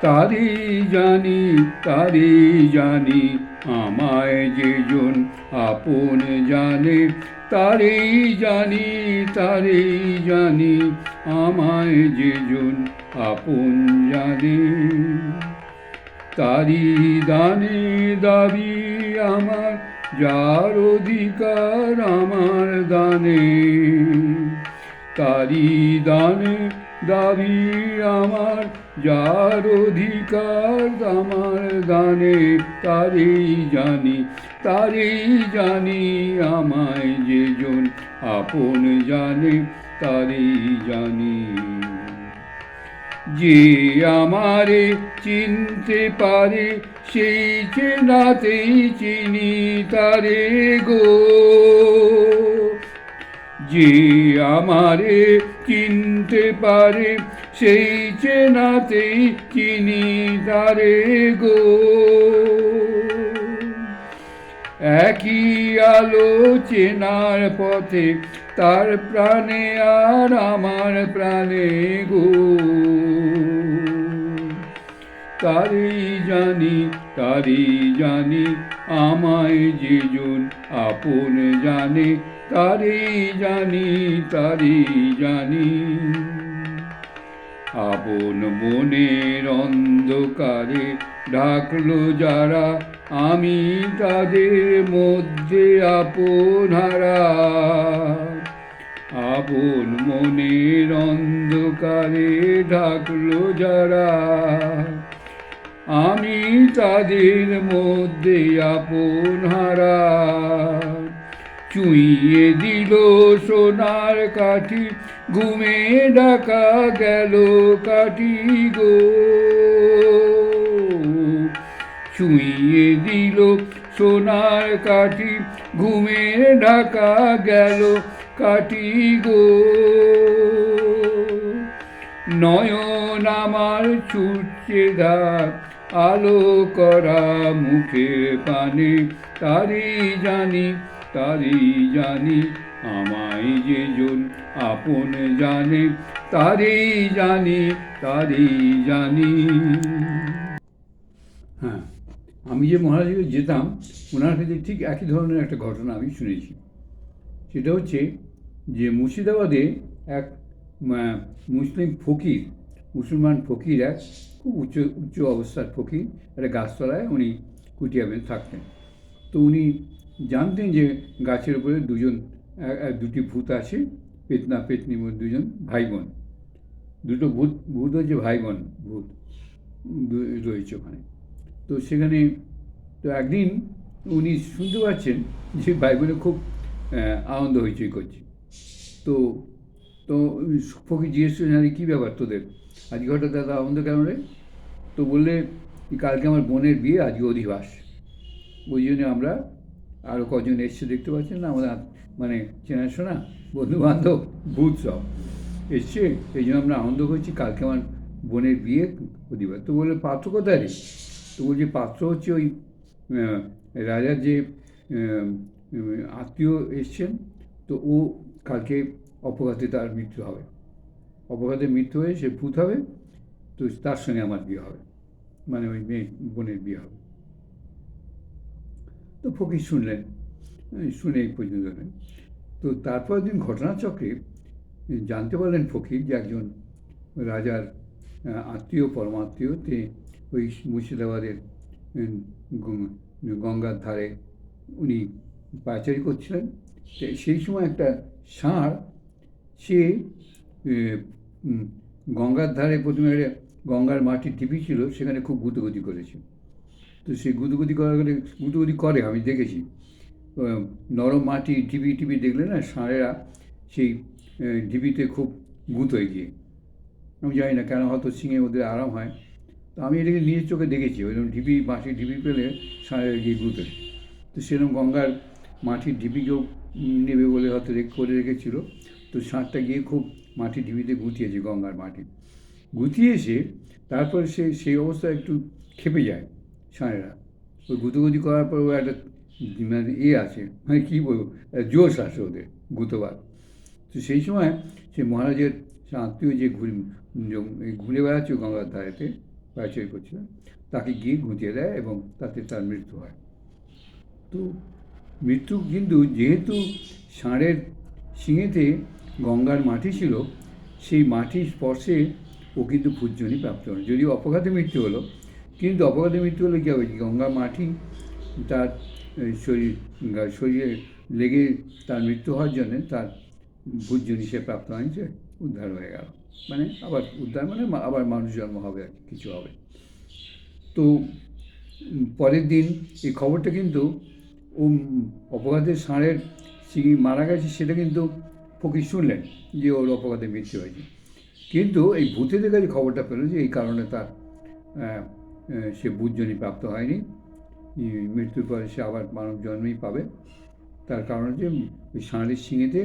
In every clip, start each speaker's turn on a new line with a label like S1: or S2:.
S1: তারি জানি তারি জানি, আমায় যেজন আপন জানে। তারেই জানি তারেই জানি, আমায় যেজন আপন জানে। তারি দানে দাবি আমার, যার অধিকার আমার দানে। তারি দানে দাবি আমার যার অধিকার আমার দানে, তারেই জানি তারেই জানি আমায় যেজন আপন জানে, তারেই জানি। যে আমারে চিনতে পারে, সেই চেনাতেই চিনি তারে গো। যে আমারে চিনতে পারে, সেই চেনাতেই চিনি তারে গো। একই আলো চেনার পথে তার প্রাণে আর আমার প্রাণে গো। তারই জানি তারই জানি আমায় যেজন আপন জানে তারি জানি তারি জানি। আপন মনের অন্ধকারে ঢাকলো যারা, আমি তাদের মধ্যে আপন হারা। আপন মনের অন্ধকারে ঢাকলো যারা আমি তাদের মধ্যে আপন হারা। চুইয়ে দিল সোনার কাঠি, ঘুমে ডাকা গেল কাঠি গো। চুইয়ে দিল সোনার কাঠি, ঘুমে ঢাকা গেল কাটি গো। নয়ন আমার ছুটছে ধার আলো করা মুখের পানে তারই জানি তারই জানি আমায় যেজন আপন জানে, তারই জানি তারই জানি। হ্যাঁ আমি যে মহারাজকে যেতাম, ওনার কাছে ঠিক একই ধরনের একটা ঘটনা আমি শুনেছি। সেটা হচ্ছে যে মুর্শিদাবাদে এক মুসলিম ফকির, মুসলমান ফকির এক খুব উচ্চ উচ্চ অবস্থার ফকির, একটা গাছতলায় উনি কুটিয়াবেন থাকতেন। তো উনি জানতেন যে গাছের উপরে দুজন দুটি ভূত আছে, পেতনা পেতনি দুজন ভাই বোন। দুটো ভূত ভূত হচ্ছে ভাই বোন, ভূত রয়েছে ওখানে। তো সেখানে, তো একদিন উনি শুনতে পাচ্ছেন যে ভাই বোনে খুব আনন্দ হইচই করছে। তো তো ফকির জিজ্ঞেস করছেন কী ব্যাপার তোদের? আজকে হঠাৎ দাদা? আনন্দ কেন রে? তো বললে কালকে আমার বোনের বিয়ে আজকে অধিবাস। ওই জন্য আমরা আরও কজন এসছে দেখতে পাচ্ছেন না? আমাদের মানে চেনাশোনা বন্ধু বান্ধব ভূত সব এসছে। এই জন্য আমরা আনন্দ করছি কালকে আমার বোনের বিয়ে, অধিবাস। তো বললে, পাত্র কোথায় রে? তো বলছি, পাত্র হচ্ছে ওই রাজার যে আত্মীয় এসছেন, তো ও কালকে অপঘাতে তার মৃত্যু হবে। অপঘাতে মৃত্যু হয়ে সে ভূত হবে, তো তার সঙ্গে আমার বিয়ে হবে। মানে ওই মেয়ে বোনের বিয়ে হবে। তো ফকির শুনলেন শুনে এই পর্যন্ত তো তারপর দিন ঘটনাচক্রে জানতে পারলেন ফকির যে একজন রাজার আত্মীয়, পরমাত্মীয়, তে ওই মুর্শিদাবাদের গঙ্গার ধারে উনি পায়চারি করছিলেন। সেই সময় একটা ষাঁড়, সে গঙ্গার ধারে প্রথমে গঙ্গার মাটির টিপি ছিল, সেখানে খুব গুতগুতি করেছে। তো সেই গুতগুতি করার করে গুতগুতি করে, আমি দেখেছি। নরম মাটি, টিপি টিপি দেখলে না ষাঁড়েরা সেই ঢিপিতে খুব গুঁতোয় গিয়ে আমি জানি না কেন, হয়তো শিঙে ওদের আরাম হয়। তো আমি এটাকে নিজের চোখে দেখেছি ওইরকম ঢিপি মাটির ঢিপি পেলে ষাঁড়ের গিয়ে গুঁতোয় তো সেরকম গঙ্গার মাটির ঢিপিকেও নেবে বলে হয়তো করে রেখেছিল। তো ষাঁড়টা গিয়ে খুব মাটির ঢিবিতে গুঁতিয়েছে গঙ্গার মাটি। গুঁতিয়ে এসে তারপর সে, সেই অবস্থায় একটু খেপে যায় ষাঁড়েরা ওই গুঁতোগুতি করার পর ও একটা মানে এ আছে মানে কী বলব জোশ আছে ওদের, গুঁতোবার। তো সেই সময় সে মহারাজের আত্মীয় যে ঘুরে ঘুরে বেড়াচ্ছে গঙ্গার ধারেতে, পায়চারি করছিল তাকে গিয়ে গুঁতিয়ে দেয় এবং তাতে তার মৃত্যু হয়। তো মৃত্যু কিন্তু যেহেতু ষাঁড়ের শিঙেতে গঙ্গার মাটি ছিল, সেই মাটির স্পর্শে ও কিন্তু পূজনী প্রাপ্ত হল যদিও অপঘাতে মৃত্যু হলো, কিন্তু অপঘাতে মৃত্যু হলে কী হবে? গঙ্গার মাটি তার শরীর শরীরে লেগে তার মৃত্যু হওয়ার জন্য তার ভূজনী সে প্রাপ্ত হয়েছে উদ্ধার হয়ে গেল। মানে আবার উদ্ধার মানে আবার মানুষ জন্ম হবে, আর কিছু হবে। তো পরের দিন এই খবরটা কিন্তু ও অপঘাতের অপঘাতে ষাঁড়ের মারা গেছে, সেটা কিন্তু ফকির শুনলেন যে ওর অপঘাতে মৃত্যু হয়েছে। কিন্তু এই ভূতেদের কাছে খবরটা পেল যে এই কারণে তার সে বুঝজনই প্রাপ্ত হয়নি। মৃত্যুর পরে সে আবার মানব জন্মই পাবে। তার কারণ হচ্ছে ওই ষাঁড়ের শিঙেতে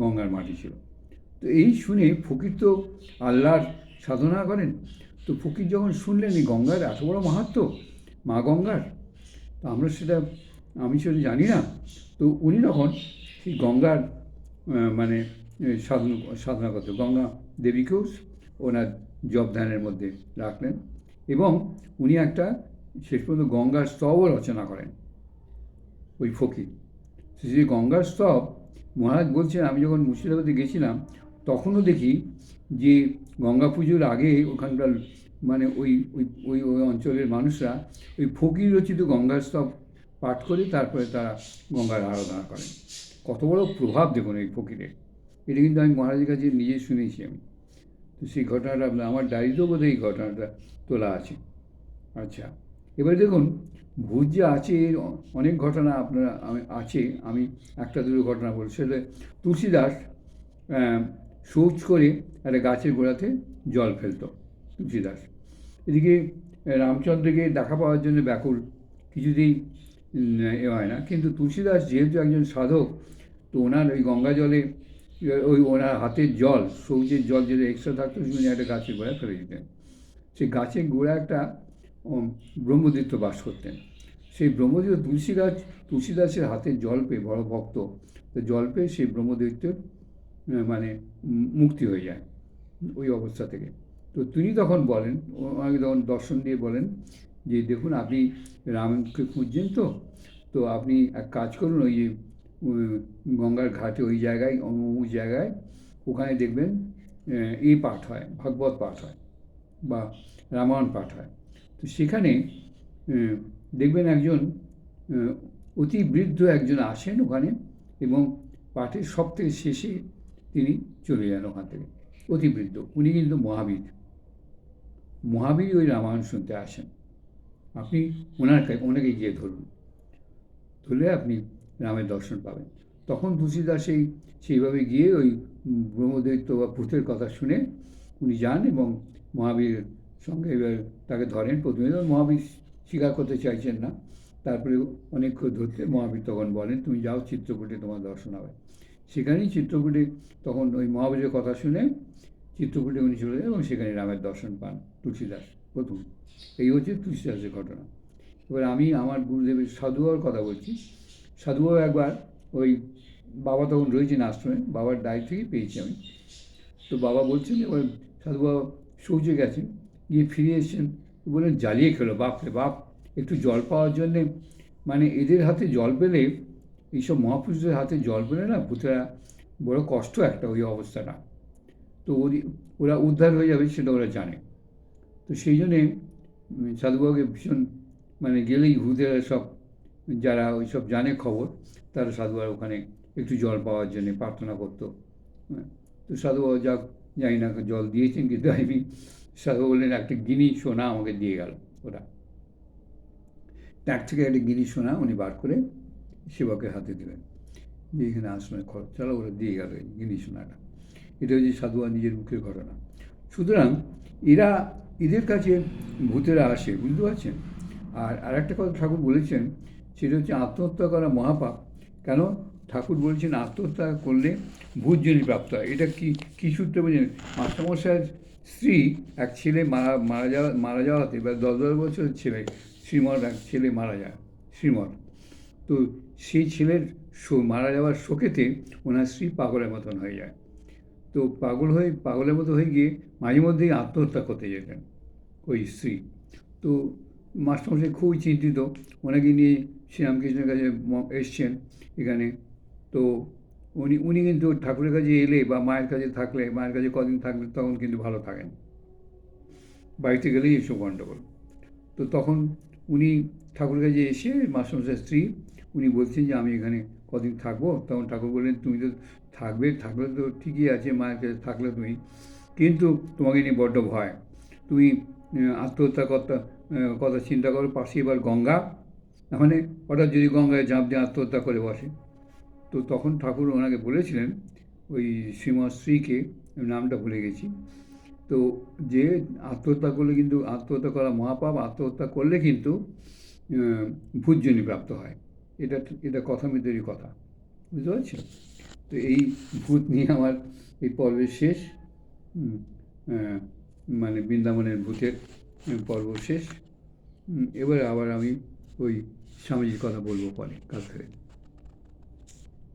S1: গঙ্গার মাটি ছিল। তো এই শুনে ফকির তো আল্লাহর সাধনা করেন। তো ফকির যখন শুনলেন এই গঙ্গার এত বড় মাহাত্ম, মা গঙ্গার, তো আমরা সেটা, আমি সেটা জানি না। তো উনি তখন সেই গঙ্গার মানে সাধন, সাধনা করতে। গঙ্গা দেবীকেও ওনার জবধানের মধ্যে রাখলেন এবং উনি একটা শেষ পর্যন্ত গঙ্গার স্তবও রচনা করেন, ওই ফকির। সেই গঙ্গার স্তব, মহারাজ বলছেন, আমি যখন মুর্শিদাবাদে গেছিলাম, তখনও দেখি যে গঙ্গা পুজোর আগে ওখানকার মানে ওই ওই ওই ওই অঞ্চলের মানুষরা ওই ফকির রচিত গঙ্গার স্তব পাঠ করে তারপরে তারা গঙ্গার আরাধনা করেন। কত বড় প্রভাব দেখুন এই ফকিরের এটা কিন্তু আমি মহারাজের কাছে নিজে শুনেছি আমি। তো সেই ঘটনাটা আপনার, আমার ডায়েরিতেও বোধহয় এই ঘটনাটা তোলা আছে। আচ্ছা এবারে দেখুন, ভূত যে আছে, এর অনেক ঘটনা আপনারা, আমি, আছে। আমি একটা দুটো ঘটনা বলি সেটা তুলসীদাস শৌচ করে একটা গাছের গোড়াতে জল ফেলতো, তুলসীদাস। এদিকে রামচন্দ্রকে দেখা পাওয়ার জন্য ব্যাকুল। কিছুতেই এ হয় না। কিন্তু তুলসীদাস যেহেতু একজন সাধক তো ওনার ওই গঙ্গা জলে, ওই ওনার হাতের জল সৌচের জল যেটা এক্সট্রা থাকতো উনি একটা গাছের গোড়ায় ফেলে দিতেন। সেই গাছের গোড়া একটা ব্রহ্মদৈত্য বাস করতেন। সেই ব্রহ্মদৈত্য তুলসী গাছ তুলসীদাসের হাতে জল পেয়ে বড় ভক্ত, তো জল পেয়ে সেই ব্রহ্মদৈত্যের মানে মুক্তি হয়ে যায়, ওই অবস্থা থেকে। তো তিনি তখন বলেন ওনাকে তখন দর্শন দিয়ে বলেন যে, দেখুন, আপনি রামকে খুঁজছেন তো তো আপনি এক কাজ করুন, ওই গঙ্গার ঘাটে ওই জায়গায়, অমুক জায়গায়, ওখানে দেখবেন এই পাঠ হয়, ভাগবত পাঠ হয় বা রামায়ণ পাঠ হয়। তো সেখানে দেখবেন একজন অতি বৃদ্ধ একজন আসেন ওখানে এবং পাঠের থেকে শেষে তিনি চলে যান ওখান থেকে, অতি বৃদ্ধ। উনি কিন্তু মহাবীর। মহাবীর ওই রামায়ণ শুনতে আসেন। আপনি ওনার ওনাকে গিয়ে ধরুন। ধরলে আপনি রামের দর্শন পাবেন। তখন তুলসীদাস সেই, সেইভাবে গিয়ে ওই ব্রহ্মদৈত্য বা ভূতের কথা শুনে উনি যান এবং মহাবীর সঙ্গে এবার তাকে ধরেন প্রথমে। মহাবীর স্বীকার করতে চাইছেন না। তারপরে অনেকক্ষণ ধরতে মহাবীর তখন বলেন, তুমি যাও চিত্রকূটে, তোমার দর্শন হবে। সেখানেই চিত্রকূটে তখন ওই মহাবীরের কথা শুনে চিত্রকূটে উনি চলে যান এবং সেখানে রামের দর্শন পান তুলসীদাস প্রথম। এই হচ্ছে তুলসীদাসের ঘটনা। এবার আমি আমার গুরুদেবের সাধুবাবার কথা বলছি। সাধুবাবু একবার ওই বাবা তখন রয়েছেন আশ্রমে, বাবার দায় থেকেই পেয়েছি আমি। তো বাবা বলছেন এবার সাধুবাবা শৌচে গেছেন, গিয়ে ফিরে এসেছেন। বললেন, জ্বালিয়ে খেলো বাপরে বাপ, একটু জল পাওয়ার জন্যে। মানে এদের হাতে জল পেলে, এইসব মহাপুরুষদের হাতে জল পেলে না ভূতেরা বড় কষ্ট একটা ওই অবস্থাটা। তো ওরি উদ্ধার হয়ে যাবে সেটা ওরা জানে। তো সেই জন্যে সাধুবাবুকে ভীষণ মানে গেলেই ভূতেরা সব যারা ওই সব জানে খবর তারা সাধুবাবু ওখানে একটু জল পাওয়ার জন্য প্রার্থনা করতো। হ্যাঁ, তো সাধুবাবু যা জানি না জল দিয়েছেন কিন্তু আমি সাধু বললেন একটা গিনি সোনা আমাকে দিয়ে গেল ওরা। ট্যাগ থেকে একটা গিনি সোনা উনি বার করে সেবকের হাতে দেবেন যে এখানে আশ্রমে খরচ চলো ওরা দিয়ে গেল গিনি সোনাটা। এটা হচ্ছে সাধুয়া নিজের মুখের ঘটনা। সুতরাং এরা এদের কাছে ভূতেরা আসে বুঝতে পারছেন? আর আরেকটা কথা ঠাকুর বলেছেন সেটা হচ্ছে আত্মহত্যা করা মহাপাপ। কেন? ঠাকুর বলছেন, আত্মহত্যা করলে ভূতজনী প্রাপ্ত হয়। এটা কি, কী সূত্রে বলছেন? মাস্টারমশাইয়ের স্ত্রী এক ছেলে মারা মারা যাওয়া, মারা যাওয়াতে বা দশ দশ বছরের ছেলে শ্রীমর এক ছেলে মারা যায় শ্রীমর তো সেই ছেলের মারা যাওয়ার শোকেতে ওনার স্ত্রী পাগলের মতন হয়ে যায়। তো পাগল হয়ে, পাগলের মতো হয়ে গিয়ে মাঝে মধ্যেই আত্মহত্যা করতে যেতেন ওই স্ত্রী। তো মাস্টারমশাই খুবই চিন্তিত। ওনাকে নিয়ে শ্রীরামকৃষ্ণের কাছে এসছেন এখানে। তো উনি উনি কিন্তু ঠাকুরের কাছে এলে বা মায়ের কাছে থাকলে, মায়ের কাছে কদিন থাকলে তখন কিন্তু ভালো থাকেন। বাড়িতে গেলেই এসব গণ্ডগোল তো তখন উনি ঠাকুরের কাছে এসে মাস্টারমশাই স্ত্রী, উনি বলছেন যে আমি এখানে কদিন থাকব। তখন ঠাকুর বললেন, তুমি তো থাকবে, থাকলে তো ঠিকই আছে, মায়ের কাছে থাকলে তুমি। কিন্তু তোমাকে নিয়ে বড্ড ভয়। তুমি আত্মহত্যা কথা কথা চিন্তা করো, পাশে এবার গঙ্গা মানে হঠাৎ যদি গঙ্গায় ঝাঁপ দিয়ে আত্মহত্যা করে বসে তো তখন ঠাকুর ওনাকে বলেছিলেন ওই শ্রীমৎ স্ত্রীকে আমি নামটা ভুলে গেছি তো যে আত্মহত্যা করলে কিন্তু আত্মহত্যা করা মহাপাপ আত্মহত্যা করলে কিন্তু আহ, ভূতজনি প্রাপ্ত হয়। এটা এটা কথা মিতেরই কথা। বুঝতে পারছেন? তো এই ভূত নিয়ে আমার এই পর্বের শেষ। মানে বৃন্দাবনের ভূতের পর্ব শেষ। এবারে আবার আমি ওই স্বামীজির কথা বলব পরে কাল থেকে।